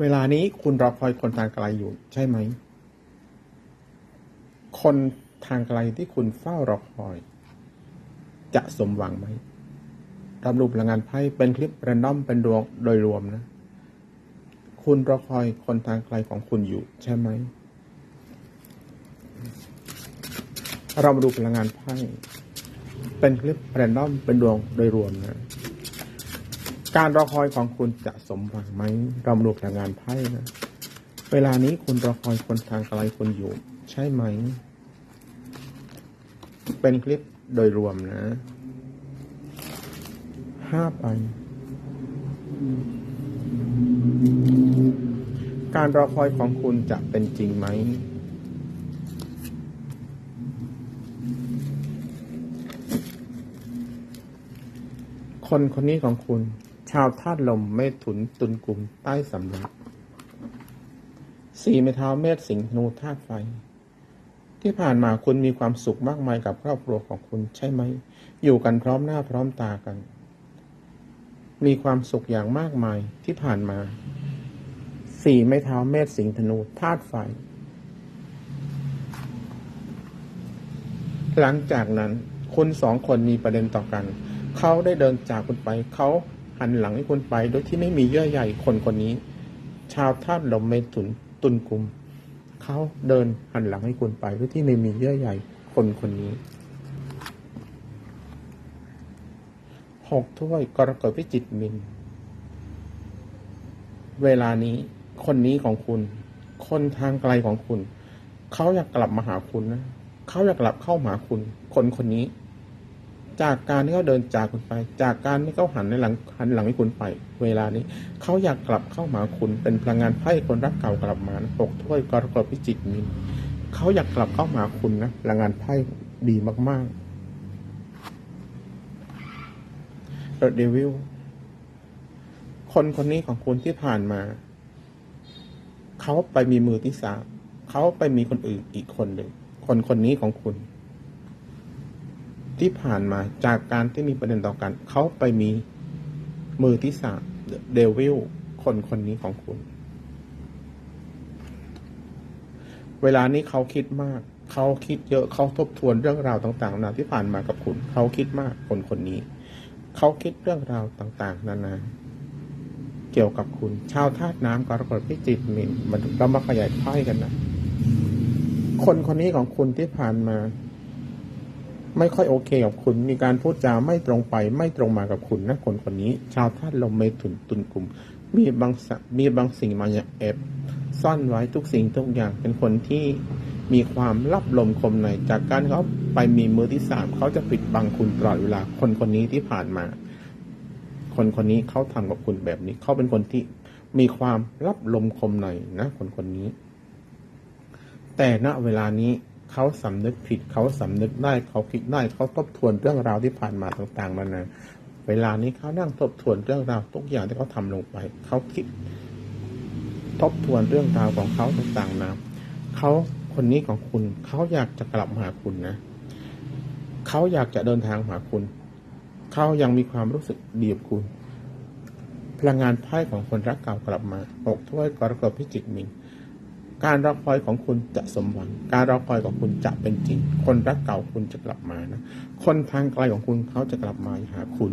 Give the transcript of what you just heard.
เวลานี้คุณรอคอยคนทางไกลอยู่ใช่ไหม คนทางไกลที่คุณเฝ้ารอคอย จะสมหวังไหมรับรูปพลังงานไพ่เป็นคลิปแรนดอมเป็นดวงโดยรวมนะ คุณรอคอยคนทางไกลของคุณอยู่ใช่ไหม เรามาดูพลังงานไพ่เป็นคลิปแรนดอมเป็นดวงโดยรวมนะ การรอคอยของคุณจะสมหวังไหมเรามาดูพลังงานไพ่นะ เวลานี้คุณรอคอยคนทางไกลคุณอยู่ ใช่ไหม เป็นคลิปโดยรวมนะห้าไป การรอคอยของคุณจะเป็นจริงไหมคนคนนี้ของคุณาวธาตุลมเมถุนตุลกลุ่มใต้สำลักสี่เมทาวเมษสิงห์ธนูธาตุไฟ ที่ผ่านมาคุณมีความสุขมากมายกับครอบครัวของคุณใช่ไหม อยู่กันพร้อมหน้าพร้อมตากัน มีความสุขอย่างมากมายที่ผ่านมาสี่ไม้เท้าเมษสิงห์ธนูธาตุไฟ หลังจากนั้น คุณสองคนมีประเด็นต่อกัน เขาได้เดินจากคุณไป เขา หันหลังให้คุณไป โดยที่ไม่มีเยื่อใยคนคนนี้ ชาวธาตุลมเมถุนตุลกุมเขาเดินหันหลังให้คุณไป โดยที่ไม่มีเยื่อใยคนคนนี้หกถ้วยกรกฎพิจิตมิน เวลานี้คนนี้ของคุณ คนทางไกลของคุณ เขาอยากกลับมาหาคุณนะเขาอยากกลับเข้ามาหาคุณ คนคนนี้ จากการที่เขาเดินจากคุณไป จากการที่เขาหันในหลังหันหลังให้คุณไป เวลานี้เขาอยากกลับเข้ามาคุณเป็นพลังงานไพ่คนรักเก่ากลับมานะหกถ้วยกรกฎพิจิตรมินเขาอยากกลับเข้ามาคุณนะพลังงานไพ่ดีมากๆ The Devil คนคนนี้ของคุณที่ผ่านมาเขาไปมีมือที่สามเขาไปมีคนอื่นอีกคนหนึ่งคนคนนี้ของคุณ ที่ผ่านมาจากการที่มีประเด็นต่อกัน เขาไปมีมือที่สามเดวิลคนคนนี้ของคุณ เวลานี้เขาคิดมาก เขาคิดเยอะเขาทบทวนเรื่องราวต่างๆนานาที่ผ่านมากับคุณ เขาคิดมากคนคนนี้ เขาคิดเรื่องราวต่างๆ นานา เกี่ยวกับคุณ ชาวธาตุน้ำกรกฎพิจิตรมินมันเรามาขยายไพ่กันนะ คนคนนี้ของคุณที่ผ่านมา ไม่ค่อยโอเคกับคุณ มีการพูดจาไม่ตรงไป ไม่ตรงมากับคุณนะคนคนนี้ ชาวธาตุลมเมถุนตุนกลุ่ม มีบางสะมีบางสิ่งมาแอบซ่อนไว้ทุกสิ่งทุกอย่างเป็นคนที่มีความลับลมคมในจากการเขาไปมีมือที่สามเขาจะปิดบังคุณตลอดเวลาคนคนนี้ที่ผ่านมา คนคนนี้เขาทำกับคุณแบบนี้เขาเป็นคนที่มีความลับลมคมในนะ คนคนนี้ แต่ณเวลานี้ เขาสำนึกผิดเขาสำนึกได้เขาคิดได้เขาทบทวนเรื่องราวที่ผ่านมาต่างๆนานาเวลานี้เขานั่งทบทวนเรื่องราวทุกอย่างที่เขาทำลงไปเขาคิด ทบทวนเรื่องราวของเขาต่างๆนะเขาคนนี้ของคุณเขาอยากจะกลับมาหาคุณนะเขาอยากจะเดินทางหาคุณเขายังมีความรู้สึกดีกับคุณ พลังงานไพ่ของคนรักเก่ากลับมาหกถ้วยกรกฎพิจิกมิน การรอคอยของคุณจะสมหวัง การรอคอยของคุณจะเป็นจริง คนรักเก่าคุณจะกลับมานะ คนทางไกลของคุณเขาจะกลับมาหาคุณ